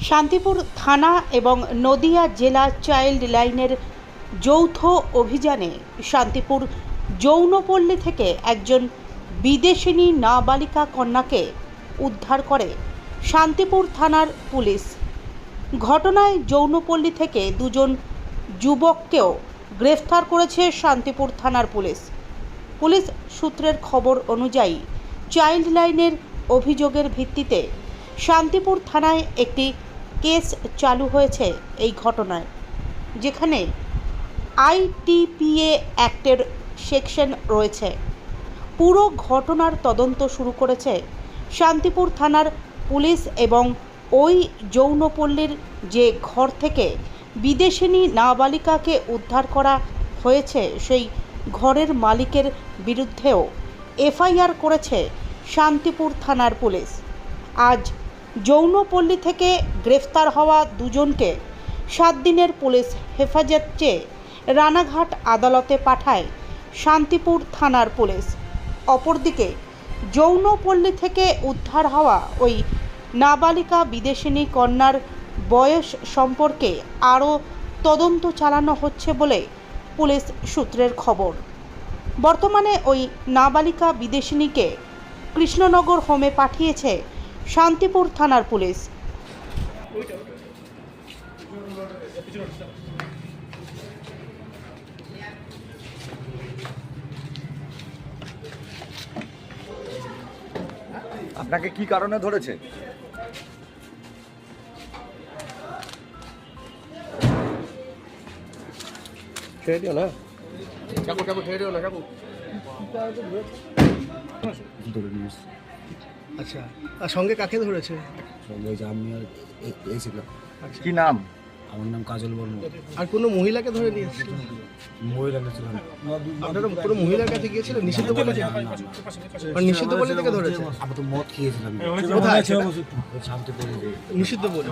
শান্তিপুর থানা এবং নদিয়া জেলা চাইল্ড লাইনের যৌথ অভিযানে শান্তিপুর যৌনপল্লী থেকে একজন বিদেশিনী নাবালিকা কন্যাকে উদ্ধার করে শান্তিপুর থানার পুলিশ। ঘটনায় যৌনপল্লী থেকে দুজন যুবককেও গ্রেফতার করেছে শান্তিপুর থানার পুলিশ। পুলিশ সূত্রের খবর অনুযায়ী চাইল্ড লাইনের অভিযোগের ভিত্তিতে শান্তিপুর থানায় একটি কেস চালু হয়েছে এই ঘটনায়, যেখানে আইটিপিএ অ্যাক্টের সেকশন রয়েছে। পুরো ঘটনার তদন্ত শুরু করেছে শান্তিপুর থানার পুলিশ এবং ওই যৌনপল্লীর যে ঘর থেকে বিদেশিনী নাবালিকাকে উদ্ধার করা হয়েছে, সেই ঘরের মালিকের বিরুদ্ধেও এফআইআর করেছে শান্তিপুর থানার পুলিশ। আজ যৌনপল্লী থেকে গ্রেফতার হওয়া দুজনকে সাত দিনের পুলিশ হেফাজত চেয়ে রানাঘাট আদালতে পাঠায় শান্তিপুর থানার পুলিশ। অপরদিকে যৌনপল্লী থেকে উদ্ধার হওয়া ওই নাবালিকা বিদেশিনী কন্যার বয়স সম্পর্কে আরও তদন্ত চালানো হচ্ছে বলে পুলিশ সূত্রের খবর। বর্তমানে ওই নাবালিকা বিদেশিনীকে কৃষ্ণনগর হোমে পাঠিয়েছে শান্তিপুর থানার পুলিশ। আপনাকে কি কারণে ধরেছে? ছেড়ে দিও না। কাকু কাকু ছেড়ে দিও না কাকু ধরে আচ্ছা আর সঙ্গে কাকে ধরেছে? সঙ্গে যে আমি আর আচ্ছা। কি নাম? আমার নাম কাজল বর্মন। আর কোনো মহিলাকে ধরে নিয়ে এসেছিল? মহিলা আপনারা কোনো মহিলার কাছে গিয়েছিলেন? নিষিদ্ধ আর নিষিদ্ধ বলে থেকে ধরেছে? আমি তো মদ খেয়েছিলাম। কোথায় শান্তি করে নিষিদ্ধ বলে।